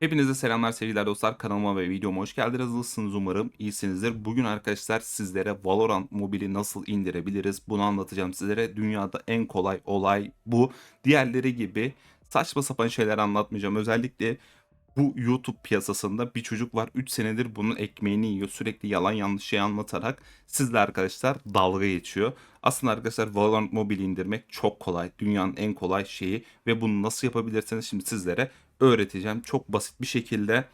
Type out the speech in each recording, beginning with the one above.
Hepinize selamlar sevgili dostlar. Kanalıma ve videoma hoş geldiniz. Nasılsınız umarım iyisinizdir. Bugün arkadaşlar sizlere Valorant mobili nasıl indirebiliriz bunu anlatacağım sizlere. Dünyada en kolay olay bu. Diğerleri gibi saçma sapan şeyler anlatmayacağım. Özellikle bu YouTube piyasasında bir çocuk var 3 senedir bunun ekmeğini yiyor. Sürekli yalan yanlış şey anlatarak sizle arkadaşlar dalga geçiyor. Aslında arkadaşlar Valorant Mobile indirmek çok kolay. Dünyanın en kolay şeyi ve bunu nasıl yapabilirsiniz şimdi sizlere öğreteceğim. Çok basit bir şekilde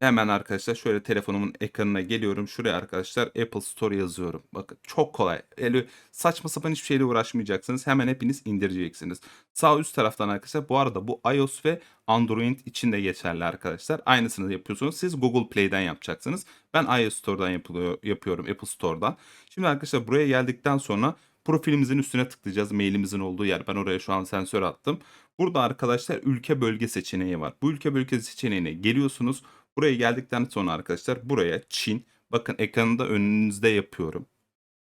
hemen arkadaşlar şöyle telefonumun ekranına geliyorum. Şuraya arkadaşlar Apple Store yazıyorum. Bakın çok kolay. Öyle saçma sapan hiçbir şeyle uğraşmayacaksınız. Hemen hepiniz indireceksiniz. Sağ üst taraftan arkadaşlar bu arada bu iOS ve Android için de geçerli arkadaşlar. Aynısını yapıyorsunuz. Siz Google Play'den yapacaksınız. Ben iOS Store'dan yapılıyor, yapıyorum Apple Store'dan. Şimdi arkadaşlar buraya geldikten sonra profilimizin üstüne tıklayacağız. Mailimizin olduğu yer. Ben oraya şu an sensör attım. Burada arkadaşlar ülke bölge seçeneği var. Bu ülke bölge seçeneğine geliyorsunuz. Buraya geldikten sonra arkadaşlar buraya Çin. Bakın ekranında önünüzde yapıyorum.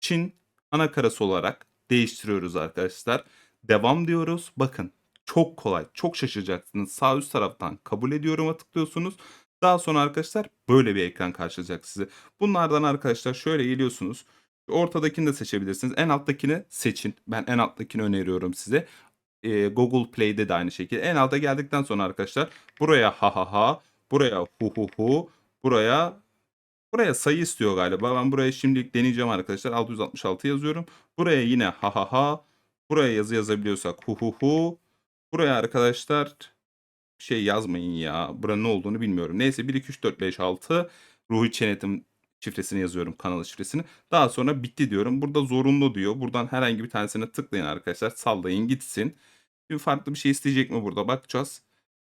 Çin anakarası olarak değiştiriyoruz arkadaşlar. Devam diyoruz. Bakın çok kolay. Çok şaşıracaksınız. Sağ üst taraftan kabul ediyorum'a tıklıyorsunuz. Daha sonra arkadaşlar böyle bir ekran karşılayacak sizi. Bunlardan arkadaşlar şöyle geliyorsunuz. Ortadakini de seçebilirsiniz. En alttakini seçin. Ben en alttakini öneriyorum size. Ee, Google Play'de de aynı şekilde. En alta geldikten sonra arkadaşlar buraya ha ha ha, buraya hu hu hu, buraya buraya sayı istiyor galiba. Ben buraya şimdilik deneyeceğim arkadaşlar. 666 yazıyorum. Buraya yine ha ha ha, buraya yazı yazabiliyorsak hu hu hu. Buraya arkadaşlar şey yazmayın ya. Buranın ne olduğunu bilmiyorum. Neyse 1 2 3 4 5 6 Ruhi Çenet'in şifresini yazıyorum kanal şifresini. Daha sonra bitti diyorum. Burada zorunlu diyor. Buradan herhangi bir tanesine tıklayın arkadaşlar. Sallayın gitsin. Bir farklı bir şey isteyecek mi burada bakacağız.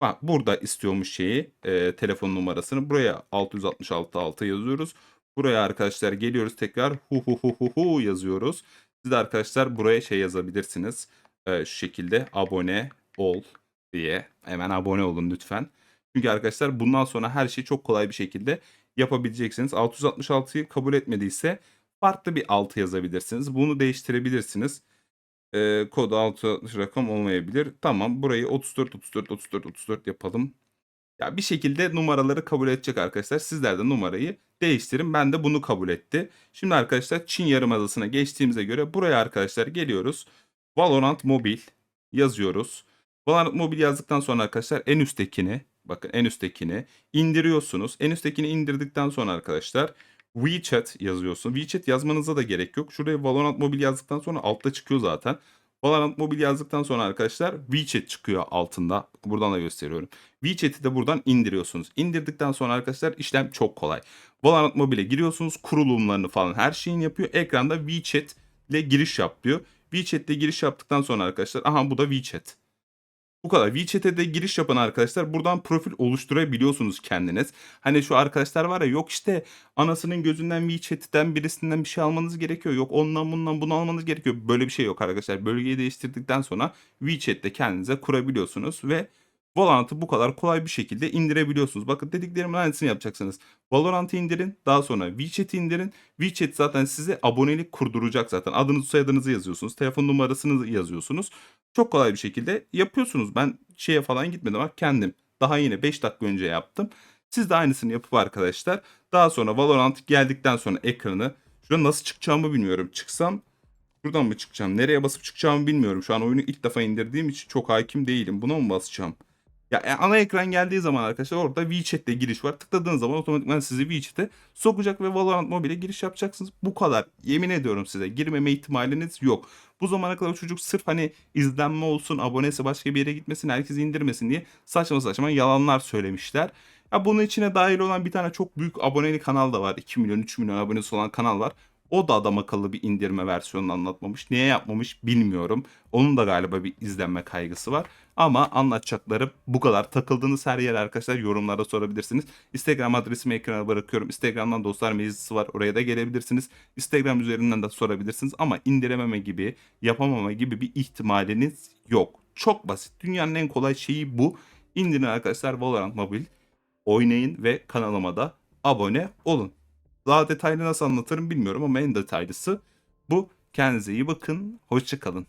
Bak burada istiyormuş şeyi e, telefon numarasını. Buraya 666 6 yazıyoruz. Buraya arkadaşlar geliyoruz tekrar hu hu hu hu hu yazıyoruz. Siz de arkadaşlar buraya şey yazabilirsiniz. E, şu şekilde abone ol diye. Hemen abone olun lütfen. Çünkü arkadaşlar bundan sonra her şeyi çok kolay bir şekilde yapabileceksiniz. 666'yı kabul etmediyse farklı bir 6 yazabilirsiniz. Bunu değiştirebilirsiniz. Ee, kodu 660 rakam olmayabilir. Tamam burayı 34 34 34 34 yapalım. Ya bir şekilde numaraları kabul edecek arkadaşlar. Sizler de numarayı değiştirin. Ben de bunu kabul etti. Şimdi arkadaşlar Çin Yarımadası'na geçtiğimize göre buraya arkadaşlar geliyoruz. Valorant Mobil yazıyoruz. Valorant Mobil yazdıktan sonra arkadaşlar en üsttekini bakın en üsttekini indiriyorsunuz. En üsttekini indirdikten sonra arkadaşlar WeChat yazıyorsun. WeChat yazmanıza da gerek yok. Şuraya Valorant Mobil yazdıktan sonra altta çıkıyor zaten. Valorant Mobil yazdıktan sonra arkadaşlar WeChat çıkıyor altında. Buradan da gösteriyorum. WeChat'i de buradan indiriyorsunuz. İndirdikten sonra arkadaşlar işlem çok kolay. Valorant Mobil'e giriyorsunuz. Kurulumlarını falan her şeyin yapıyor. Ekranda WeChat ile giriş yap diyor. WeChat ile giriş yaptıktan sonra arkadaşlar aha bu da WeChat. Bu kadar. WeChat'e de giriş yapan arkadaşlar buradan profil oluşturabiliyorsunuz kendiniz. Hani şu arkadaşlar var ya yok işte anasının gözünden WeChat'ten birisinden bir şey almanız gerekiyor. Yok ondan bundan bunu almanız gerekiyor. Böyle bir şey yok arkadaşlar. Bölgeyi değiştirdikten sonra WeChat'te kendinize kurabiliyorsunuz ve Valorant'ı bu kadar kolay bir şekilde indirebiliyorsunuz. Bakın dediklerimin aynısını yapacaksınız. Valorant'ı indirin. Daha sonra WeChat'i indirin. WeChat zaten size abonelik kurduracak zaten. Adınızı soyadınızı yazıyorsunuz. Telefon numarasını yazıyorsunuz. Çok kolay bir şekilde yapıyorsunuz. Ben şeye falan gitmedim ama kendim. Daha yine 5 dakika önce yaptım. Siz de aynısını yapıp arkadaşlar. Daha sonra Valorant geldikten sonra ekranı. Şurada nasıl çıkacağımı bilmiyorum. Çıksam Buradan mı çıkacağım? Nereye basıp çıkacağımı bilmiyorum. Şu an oyunu ilk defa indirdiğim için çok hakim değilim. Buna mı basacağım? Ya e, ana ekran geldiği zaman arkadaşlar orada WeChat'te giriş var. Tıkladığınız zaman otomatikman sizi WeChat'e sokacak ve Valorant Mobile'e giriş yapacaksınız. Bu kadar. Yemin ediyorum size. Girmeme ihtimaliniz yok. Bu zamana kadar çocuk sırf hani izlenme olsun, abonesi başka bir yere gitmesin, herkes indirmesin diye saçma saçma yalanlar söylemişler. Ya bunun içine dahil olan bir tane çok büyük aboneli kanal da var. 2 milyon, 3 milyon abonesi olan kanal var. O da adam akıllı bir indirme versiyonunu anlatmamış. Niye yapmamış bilmiyorum. Onun da galiba bir izlenme kaygısı var. Ama anlatacaklarım bu kadar. Takıldığınız her yer arkadaşlar yorumlarda sorabilirsiniz. Instagram adresimi ekrana bırakıyorum. Instagram'dan dostlar meclisi var. Oraya da gelebilirsiniz. Instagram üzerinden de sorabilirsiniz. Ama indirememe gibi, yapamama gibi bir ihtimaliniz yok. Çok basit. Dünyanın en kolay şeyi bu. İndirin arkadaşlar Valorant Mobile. Oynayın ve kanalıma da abone olun. Daha detaylı nasıl anlatırım bilmiyorum ama en detaylısı bu. Kendinize iyi bakın. Hoşçakalın.